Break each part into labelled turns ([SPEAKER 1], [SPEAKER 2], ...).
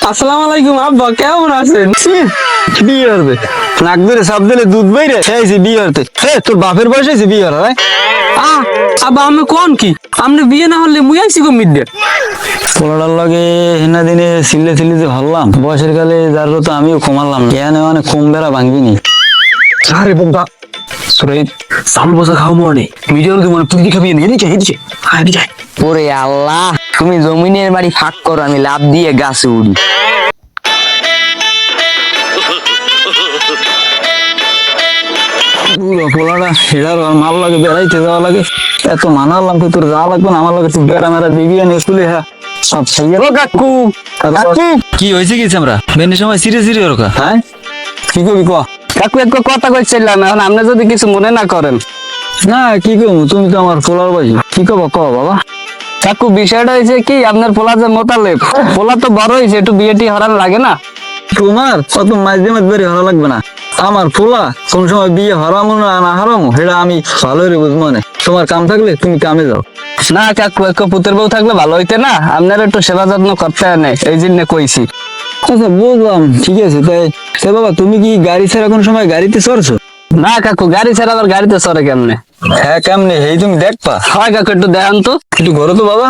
[SPEAKER 1] আসসালামু আলাইকুম আব্বা কেমন আছেন?
[SPEAKER 2] বিয়ে নাক ধরে সাপ দিলে দুধ বাইরে বিয়ে হে তোর বাপের বয়স হয়েছে বিয়ে হরা ভাই
[SPEAKER 1] আ আব্বা আমি কোন কি? বিয়ে না হলে মুই আইছি গো মিড
[SPEAKER 2] পোলাটার লগে হেনা দিনে বয়সের কালে যার তো আমিও কমালাম এখানে মানে কম বেড়া ভাঙবি নি।
[SPEAKER 1] আরে বোকা। সরে সাল বসা খাও মনে মিডিয়ার মানে তুই খাবি? এদিকে এদিকে আয়। এদিকে
[SPEAKER 3] ওরে আল্লাহ। তুমি জমিনের বাড়ি ফাঁক করো আমি লাভ দিয়ে গাছে উড়ি।
[SPEAKER 2] পোলাটা হেরার মাল লাগে বেড়াইতে যাওয়া লাগে। এত মানালাম তো তোর যাওয়া লাগবে না আমার লাগে তুই বেড়া মেরা দিবি আনি স্কুলে হ্যাঁ। সব সেই কাকু কাকু।
[SPEAKER 4] কি হয়েছে কি আমরা বেনের সময় সিরিয়াস সিরিয়াস রকা
[SPEAKER 2] হ্যাঁ? কি করবি ক?
[SPEAKER 1] কাকু এক কথা কইছিলাম এখন আপনি যদি কিছু মনে না করেন।
[SPEAKER 2] না কি করব? তুমি তো আমার পোলার বাজি কি কব ক বাবা?
[SPEAKER 1] কাকু বিষয়টা হয়েছে কি আপনার পোলা যে মোতালেব পোলা তো বড় হয়েছে একটু বিয়েটি হরান লাগে না?
[SPEAKER 2] তোমার কত মাঝে মাঝে বেরি হরা লাগবে না। আমার পোলা কোন সময় বিয়ে হরামো না না হারামো সেটা আমি ভালোই বুঝব না। তোমার কাম থাকলে তুমি কামে যাও।
[SPEAKER 1] না কাকু এক পুতের বউ থাকলে ভালো হইতে না? আপনার একটু সেবা যত্ন করতে হয় না এই জন্য কইছি।
[SPEAKER 2] আচ্ছা বুঝলাম ঠিক আছে তাই সে বাবা তুমি কি গাড়ি ছাড়া কোন সময় গাড়িতে চড়ছো?
[SPEAKER 1] না কাকু গাড়ি ছাড়া আবার গাড়িতে চড়ে কেমনে?
[SPEAKER 2] হ্যাঁ এই তুমি দেখবা?
[SPEAKER 1] হয় একটু দেখান তো।
[SPEAKER 2] একটু ঘরে তো, বাবা।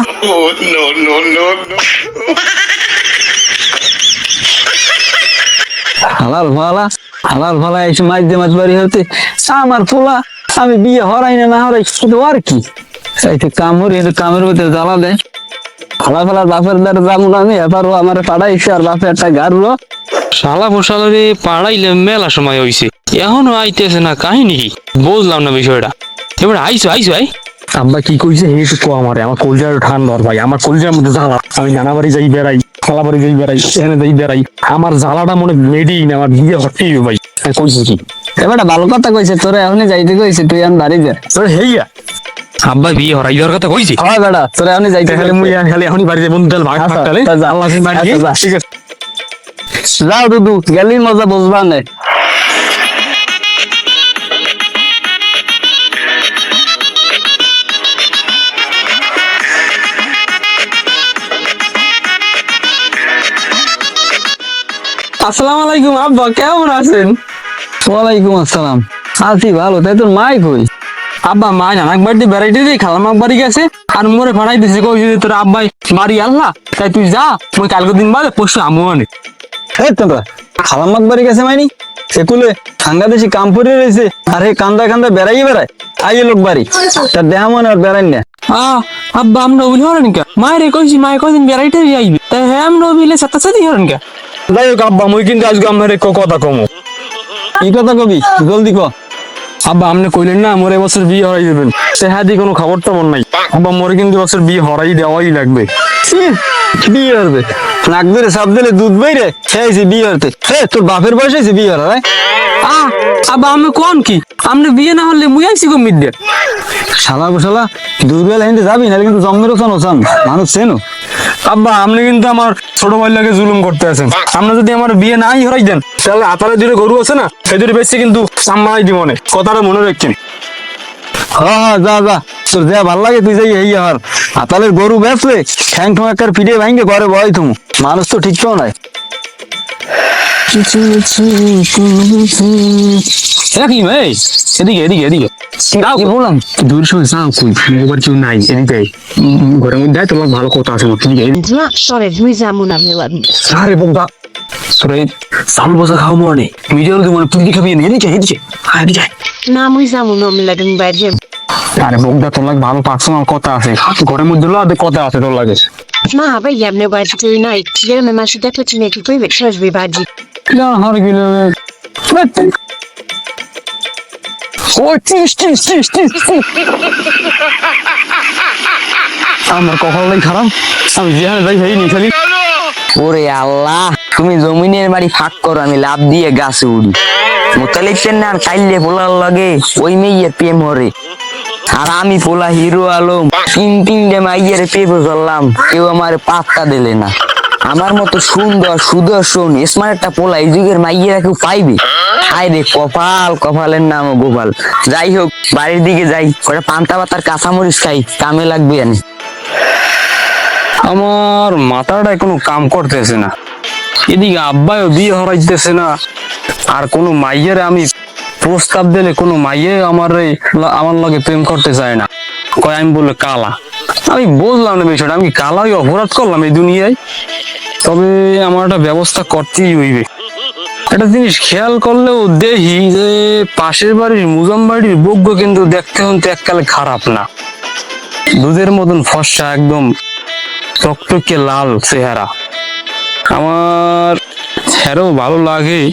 [SPEAKER 2] হালাল ভালা হালাল ভালা এসে মাছ দিয়ে মাছ বাড়ি হতে। আমার পোলা, আমি বিয়ে হরাই না না হরাই শুধু আর কি? এই তো কাম হরি এই তো কামের মধ্যে জ্বালা দেয়।
[SPEAKER 1] ফালা ফালা, বাপের দ্বারা যাব না আমি এবারও আমার পাড়াইছে, আর বাপে একটা গাড়ুলো
[SPEAKER 4] শালা পোশালারে পাড়াইলে মেলা সময় হইছে। এখনও আইতেছে না কাহিনী কি? বুঝলাম না বিষয়টা। এবার আইসো আইসো আই।
[SPEAKER 5] আব্বা কি কইছে? হে একটু কো আমারে। আমার কলজার ঠান্ডা ভাই। আমার কলজার মধ্যে জ্বালা। আমি নানা বাড়ি যাই বেড়াই খালা বাড়ি যাই বেড়াই এখানে যাই বেড়াই। আমার জ্বালাটা মনে মেডেই না আমার বিয়ে হটেই ভাই। হ্যাঁ, কইছে কি?
[SPEAKER 1] এবার ভালো কথা কইছে। তোরা এখনই যাইতে কইছে তুই আমি বাড়ি যা।
[SPEAKER 5] তোর হেইয়া
[SPEAKER 4] আব্বা বিয়ে হরাই দেওয়ার কথা কইছি?
[SPEAKER 1] হয় বেটা তোরা এখনই যাইতে
[SPEAKER 5] খালি মুই। খালি এখনই বাড়ি যাই বন্ধু ভাগ
[SPEAKER 1] আচ্ছা,
[SPEAKER 5] ভাগ তাহলে। আল্লাহ
[SPEAKER 1] আচ্ছা,
[SPEAKER 5] গিয়ে।
[SPEAKER 1] যা।
[SPEAKER 5] ঠিক আছে
[SPEAKER 1] যাও দুদু গেলি মজা বুঝবা না। আসসালামু আলাইকুম আব্বা কেমন আছেন?
[SPEAKER 2] ওয়ালাইকুম আসসালাম। আছি ভালো তাই তোর মাই কই?
[SPEAKER 1] আব্বা মা নানাক বাড়িতে বেড়াইতে যাই খালামাক বাড়ি গেছে। আর মোরে ফাড়াই দিছে কই যে তোর আব্বাই বাড়ি আল্লাহ তাই তুই যা মুই কালকে দিন বাদে পরশু আমু আনে।
[SPEAKER 2] এই তোমরা খালাম্মাক বাড়ি গেছে মাইনি? সেকুলে বাংলাদেশি কাম করে রয়েছে আর কান্দা কান্দা বেড়াই বেড়ায় আইয়ে লোক বাড়ি। তার দেহা মনে আর বেড়াই না।
[SPEAKER 1] আ আব্বা আমরা ওইল হরেন কা? মায়ের কইছি মায়ে কদিন বেড়াইতে যাইবি তাই হ্যাঁ আমরা ওইলে সাথে সাথে হরেন কা?
[SPEAKER 5] যাই হোক আব্বা মুই কিন্তু আজকে আমার কথা কমো।
[SPEAKER 2] কি কথা কবি? জলদি ক।
[SPEAKER 5] আব্বা আপনি কইলেন না মোর এবছর বিয়ে হরাই দেবেন। সে হ্যাঁ দি কোনো খবর তো নাই। আব্বা মোরে কিন্তু এবছর বিয়ে হরাই দেওয়াই লাগবে।
[SPEAKER 2] ইহ, বিয়ে হরবে। নাক ধরে সাপ দিলে দুধ বাইরে খেয়েছি বিয়ে হরতে। হে তোর বাপের বয়স হয়েছে বিয়ে হরা
[SPEAKER 1] আ আব্বা আমি কোন কি? আপনি বিয়ে না হলে মুই আইছি
[SPEAKER 2] শালা গোশালা দুর্বেলা হিন্দে যাবি না কিন্তু জন্মের ওখান ওখান মানুষ চেনো।
[SPEAKER 5] আব্বা আপনি কিন্তু আমার ছোট ভাই লাগে জুলুম করতে আছেন। আপনি যদি আমার বিয়ে নাই হরাই দেন তাহলে আতারে দুটো গরু আছে না? সেই দুটো বেশি কিন্তু সাম্মাই দিব মনে কথাটা মনে রাখছেন?
[SPEAKER 2] হ্যাঁ হ্যাঁ যা যা। তোর যা ভালো লাগে তুই যাই এই আর আতালের গরু বেচলে ঠ্যাং ঠোং একটা পিঠে ভাঙে ঘরে বয় তুমি মানুষ তো ঠিক তো নাই।
[SPEAKER 5] কি ভাই এদিকে এদিকে এদিকে।
[SPEAKER 2] কি বললাম?
[SPEAKER 5] দূর যাও কই। কেউ নাই এদিকে ঘরের মধ্যে তোমার ভালো কথা আছে ঠিক আছে
[SPEAKER 6] zamu na milan.
[SPEAKER 5] আরে বোকা। সরে
[SPEAKER 1] সাল বসা খাও মনে। মিডিয়ার মানে তুই খাবি? না এদিকে এদিকে আয়। এদিকে আয়।
[SPEAKER 6] Na mu zamu no milan barje.
[SPEAKER 5] আরে বোকদা তোর লাগে ভালো পার্সোনাল কথা আছে। ঘরের মধ্যে লাগে কথা আছে তোর লাগে।
[SPEAKER 6] yamne barje tu na ikiyere me mashi da tuti ne ki kuibe church
[SPEAKER 2] না আমার কপালটাই খারাপ। আমি যেখানে যাই ভাই নি খালি।
[SPEAKER 3] ওরে আল্লাহ, তুমি জমিনের বাড়ি ফাঁক করো, আমি লাভ দিয়ে গাছে উড়ি। মোতালিকের না কাইলে পোলার লাগে, ওই মেয়ের প্রেম হরে। আর আমি পোলা হিরো আলম তিন তিনটে মাইয়ের পেপে ধরলাম কেউ আমার পাত্তা দিলে না। আমার মতো সুন্দর, সুদর্শন স্মার্ট একটা পোলা এই যুগের মাইয়েরা কেউ পাইবে? হায় রে, কপাল, কপালের নাম গোপাল। যাই হোক, বাড়ির দিকে যাই ওটা পান্তা পাতার কাঁচামরিচ খাই, কামে লাগবে আনি
[SPEAKER 5] আমার মাথাটা কোনো কাম করতেছে না। এদিকে আব্বাইও বিয়ে হরাইতেছে না। আর কোনো মাইয়ের আমি প্রস্তাব দিলে কোনো মাইয়ে আমার আমার লগে প্রেম করতে চায় না। কয়, আমি বললে কালা। আমি বুঝলাম না বিষয়টা, আমি কালাই অপরাধ করলাম এই দুনিয়ায়? তবে আমার একটা ব্যবস্থা করতেই হইবে। একটা জিনিস খেয়াল করলেও দেখি যে পাশের বাড়ির মুজাম বাড়ির বজ্ঞ কিন্তু দেখতে হতে এককালে খারাপ না। দুধের মতন ফর্সা, একদম টকটকে লাল চেহারা। আমার হ্যারো ভালো লাগে।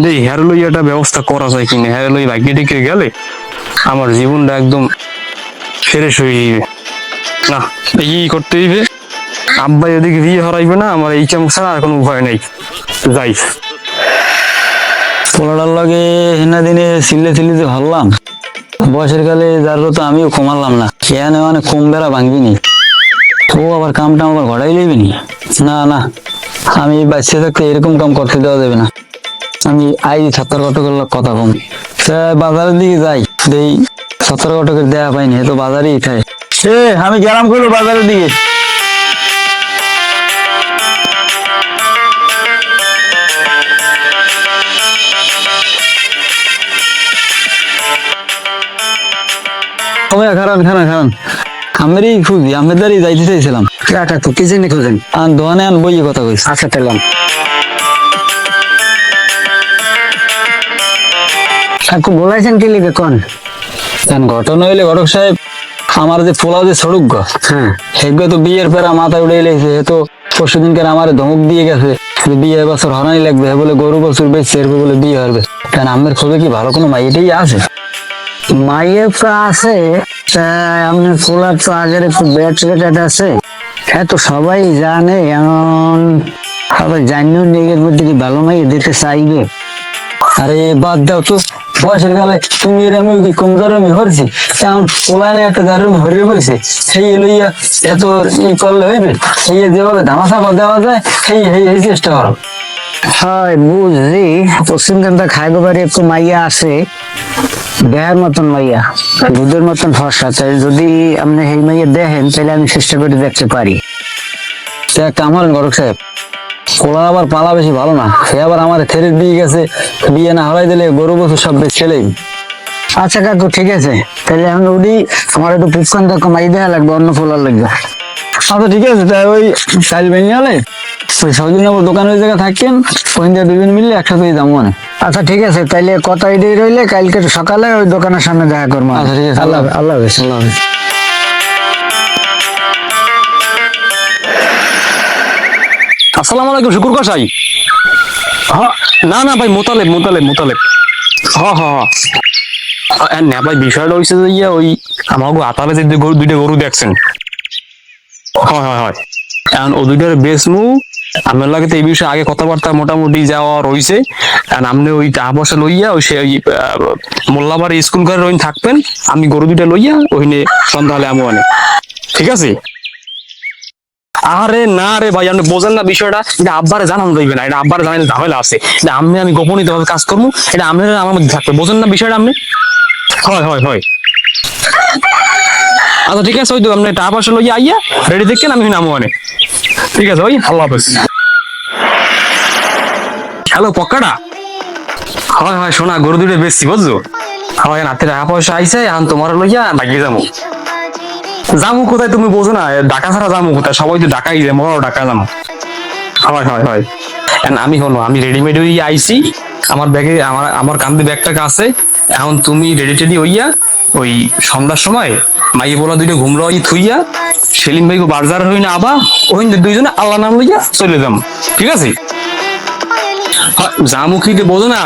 [SPEAKER 5] যে হেয়ার একটা ব্যবস্থা করা যায় কিনা? হেয়ার লই ভাগ্যে টিকে গেলে আমার জীবনটা একদম ফ্রেশ হয়ে যাবে। না এই করতে হইবে। বিয়ে হরাইবে না, আমার এই ছাড়া আর কোনো উপায় যাই।
[SPEAKER 2] পোলাটার লগে দিনে ভাবলাম, বয়সের কালে যার তো আমিও কমালাম না এখানে মানে কম বেড়া ভাঙবিনি ও আবার কামটা আবার ঘটাই লইবি নি? না আমি বাচ্চা থাকতে এরকম কাম করতে দেওয়া যাবে না। আমি আই সত্তর কটকের কথা তা বাজারের দিকে যাই, দেই সত্তর কটকের দেয়া পাইনি, এ তো বাজারেই খায় এ আমি গেলাম করব বাজারের দিকে? খারান খারান খারান। আমেরই খুঁজি আমেদারই যাইতে চাইছিলাম।
[SPEAKER 1] কাকা তো কি জানি খোঁজেন?
[SPEAKER 2] আর দোকানে আন বইয়ে কথা
[SPEAKER 1] আচ্ছা তেলাম কাকু বলাইছেন কি লিখে কোন?
[SPEAKER 2] ঘটনা হইলে ঘটক সাহেব আমার যে পোলাও যে সড়ক গো
[SPEAKER 1] হ্যাঁ।
[SPEAKER 2] তো বিয়ের পর মাথায় উঠে লেগেছে তো পরশু দিনকার আমার ধমক দিয়ে গেছে বিয়ে এবছর হরানি লাগবে হে বলে গরু বছর বেচছে এরপর বলে বিয়ে হবে। কেন আমের খোঁজে কি ভালো কোনো মাই এটাই আছে?
[SPEAKER 1] মাইয়ের তো আছে আপনার পোলার তো আগের একটু ব্যাট রেট আছে। হ্যাঁ তো সবাই জানে এমন সবাই জানিও নিজের মধ্যে কি ভালো মাইয়ে দিতে চাইবে।
[SPEAKER 2] আরে বাদ দাও তো। বয়সের কালে তুমি এরকম কি কমজোর আমি হরছি? এখন পোলানে একটা দারুণ হরিয়ে বলছে সেই লইয়া এত ই করলে হইবে? সেই যেভাবে ধামাসা দেওয়া যায় সেই এই চেষ্টা করো।
[SPEAKER 1] হয় বুঝলি পশ্চিম কান্তা খাইগো বাড়ি একটু মাইয়া আছে দেহের মতন মাইয়া দুধের মতন ফর্সা। তাই যদি আপনি এই মাইয়া দেখেন তাহলে আমি চেষ্টা করে দেখতে পারি।
[SPEAKER 2] এক গরক সাহেব পোলা আবার পালা বেশি ভালো না। সে আবার আমার থেরের বিয়ে গেছে বিয়ে না হরাই দিলে গরু বছর সব ছেলেই।
[SPEAKER 1] আচ্ছা কাকু ঠিক আছে। তাহলে আমি উঠি আমার একটু পুষ্কান দেখো মাই দেওয়া লাগবে অন্য ফোলার লাগবে।
[SPEAKER 2] আচ্ছা ঠিক আছে তাই ওই কাল বেরিয়ে হলে ওই সৌদিন আমার দোকান ওই জায়গায় থাকেন ওই দিয়ে দুজন মিললে একসাথে যাব মানে।
[SPEAKER 1] আচ্ছা ঠিক আছে তাইলে কথা এটাই রইলে কালকে সকালে ওই দোকানের সামনে দেখা করব।
[SPEAKER 2] আচ্ছা, ঠিক আছে।
[SPEAKER 1] আল্লাহ আল্লাহ হাফেজ। আল্লাহ হাফেজ।
[SPEAKER 5] আসসালামু আলাইকুম, শুকুর কসাই। হ্যাঁ না না ভাই, মোতালেব মোতালেব মোতালেব। হ হ হ না ভাই, বিষয়টা হয়েছে যে ইয়া, ওই আমাকে আতালে যে গরু দুইটা গরু দেখছেন। হয় হয় হয়। এখন ও দুইটার বেশ মু আপনার লাগে তো এই বিষয়ে আগে কথাবার্তা মোটামুটি যাওয়া রয়েছে কারণ আপনি ওই টাকা পয়সা লইয়া, ওই সে ওই মোল্লাবাড়ি স্কুল ঘরে ওই থাকবেন। আমি গরু দুইটা লইয়া ওইনে সন্ধ্যা হলে আমি ঠিক আছে? আরে না রে ভাই, আপনি বোঝেন না বিষয়টা। এটা আব্বারে জানানো যাইবে না, এটা আব্বারে জানাইলে ঝামেলা আছে। এটা আমি আমি গোপনীয় ভাবে কাজ করব, এটা আমি আমার মধ্যে থাকবে। বোঝেন না বিষয়টা আপনি? হয় হয় হয়। আচ্ছা ঠিক আছে, ওই তো আপনি টাকা পয়সা লইয়া আইয়া রেডি দেখেন, আমি নামো আনে ঠিক আছে, ওই, আল্লাহ হাফেজ। হ্যালো, পক্কাটা? হয় হয়, শোনা, গরু দুটো বেশি বুঝছ? হয় নাতে টাকা পয়সা আইসে এখন তোমার লইয়া বাগিয়ে যাব। যাব কোথায় তুমি বোঝো না? ঢাকা ছাড়া যাব কোথায়? সবাই তো ঢাকাই যায় মরাও ঢাকা যাব হয় হয় হয়। আমি হলো, আমি রেডিমেড হয়ে আইছি। আমার ব্যাগে, আমার আমার কান্দে ব্যাগটা আছে এখন তুমি রেডি টেডি হইয়া, ওই সন্ধ্যার সময় মাইয়ে বলা দুইটা ঘুমরা ওই থুইয়া, সেলিম ভাই বাজার হই না আবা ওই দুইজনে আল্লাহ নাম লইয়া চলে যাম। ঠিক আছে? জামুখিতে বোঝো না।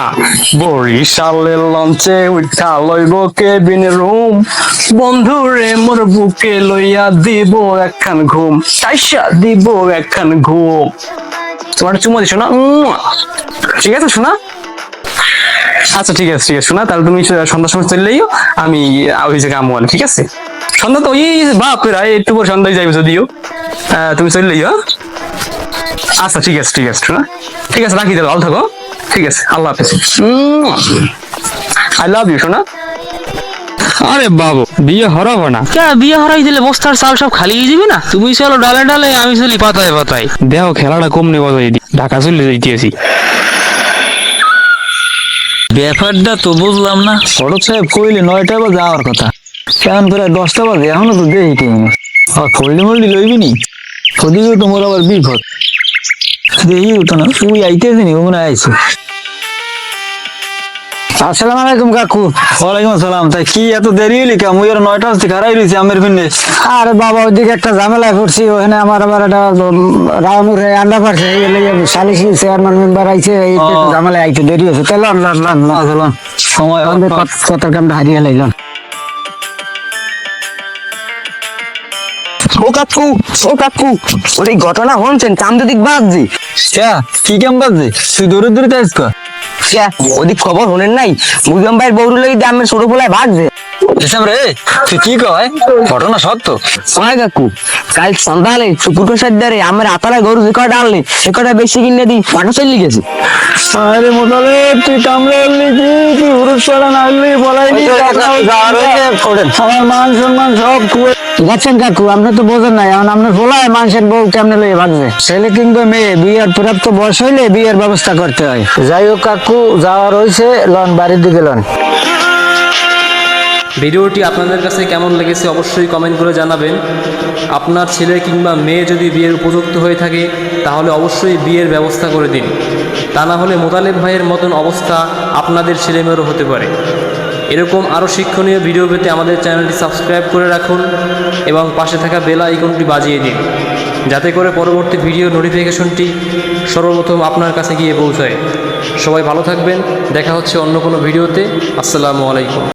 [SPEAKER 5] বরিশালের লঞ্চে উঠা লইব কেবিন রুম। বন্ধু রে মোর বুকে লইয়া দিব একখান ঘুম। চাইসা দিব একখান ঘুম। তোমার চুমা দিছো না। ঠিক আছে, শোনা। আচ্ছা ঠিক আছে ঠিক আছে, শোনা। তাহলে তুমি সন্ধ্যার সময় চললেইও আমি ওই জায়গায় আমল ঠিক আছে? সন্ধ্যা তো ওই বাপ একটু পর সন্ধ্যায় যাইবে যদিও। তুমি চললেইও হ্যাঁ? আচ্ছা ঠিক আছে ঠিক আছে ঠিক আছে রাখি তাহলে ভালো থাকো। ঠিক আছে আল্লাহ হাফেজ। আই লাভ ইউ শোনা
[SPEAKER 4] আরে বাবু বিয়ে হরাবো না। কে বিয়ে হরাই দিলে বস্তার চাল সব খালি যাবি না? তুমি চলো ডালে ডালে আমি চলি পাতায় পাতায়। দেখো খেলাটা কম বাজাই ঢাকা চলে যাইতেছি।
[SPEAKER 2] ব্যাপারটা তো বুঝলাম না। ফটক সাহেব কইলে নয়টা বাজে যাওয়ার কথা। এখন প্রায় দশটা বাজে? এখনও তো দেখি কেউ আর ফল্লি মল্লি লইবি নি? ওদিকেও তোমার আবার বিপদ। দেখি তো না তুই আইতেছি নি মনে আইছে।
[SPEAKER 1] আসসালামু আলাইকুম কাকু।
[SPEAKER 2] ওয়ালাইকুম আসসালাম। তাই কি এত দেরি হইলি কা? মুই আর নয়টা বাজতে খারাই রয়েছি আমের ফিনে
[SPEAKER 1] আরে বাবা ওইদিকে একটা ঝামেলা করছি ওখানে আমার আবার একটা রাউনুর আন্ডা পারছে এই লেগে সালিসি চেয়ারম্যান মেম্বার আইছে এই
[SPEAKER 2] ও।
[SPEAKER 1] ঝামেলা আইতে দেরি হয়েছে তাহলে লন লন লন।
[SPEAKER 2] আসলাম সময়
[SPEAKER 1] কত- কত কামটা হারিয়ে লাইলাম।
[SPEAKER 3] ও কাকু ও কাকু ওই ঘটনা শুনছেন? চান্দ দিক বাজছে।
[SPEAKER 2] ক্যা কি কেম বাজছে? তুই দৌড়ে দৌড়ে তাইস কা?
[SPEAKER 3] সে ওদিক খবর শোনেন নাই? মুজাম ভাইয়ের বউরু লাগি দামের ছোট পোলায় ভাগছে
[SPEAKER 2] এসব রে তুই কি কয়? ঘটনা সত্য?
[SPEAKER 3] কাকু? কাল সন্ধ্যালে শুকুর সাদ্দারে আমার আতারা গরু যে কটা আনলে সে কটা বেশি কিনে দিই? পাঠা চলে গেছে
[SPEAKER 2] আরে মোতালে তুই কামড়ে উঠলি কি? তুই হুরুস পাড়া না উঠলি বলাই আমার মান সম্মান সব কুয়ে
[SPEAKER 1] দেখছেন কাকু আপনি তো বোঝেন নাই এখন আপনার বলায় মানুষের বউ কেমনে ভাগবে ছেলে কিংবা মেয়ে বিয়ের প্রাপ্ত বয়স হইলে বিয়ের ব্যবস্থা করতে হয়। যাই হোক কাকু যাওয়ার হয়েছে লন বাড়ির দিকে লন।
[SPEAKER 7] ভিডিওটি আপনাদের কাছে কেমন লেগেছে অবশ্যই কমেন্ট করে জানাবেন। আপনার ছেলে কিংবা মেয়ে যদি বিয়ের উপযুক্ত হয়ে থাকে, তাহলে অবশ্যই বিয়ের ব্যবস্থা করে দিন। তা না হলে মোতালেব ভাইয়ের মতন অবস্থা আপনাদের ছেলেমেয়েরও হতে পারে। এরকম আরও শিক্ষণীয় ভিডিও পেতে আমাদের চ্যানেলটি সাবস্ক্রাইব করে রাখুন এবং পাশে থাকা বেল আইকনটি বাজিয়ে দিন, যাতে করে পরবর্তী ভিডিও নোটিফিকেশনটি সর্বপ্রথম আপনার কাছে গিয়ে পৌঁছায়। সবাই ভালো থাকবেন, দেখা হচ্ছে অন্য কোনো ভিডিওতে আসসালামু আলাইকুম।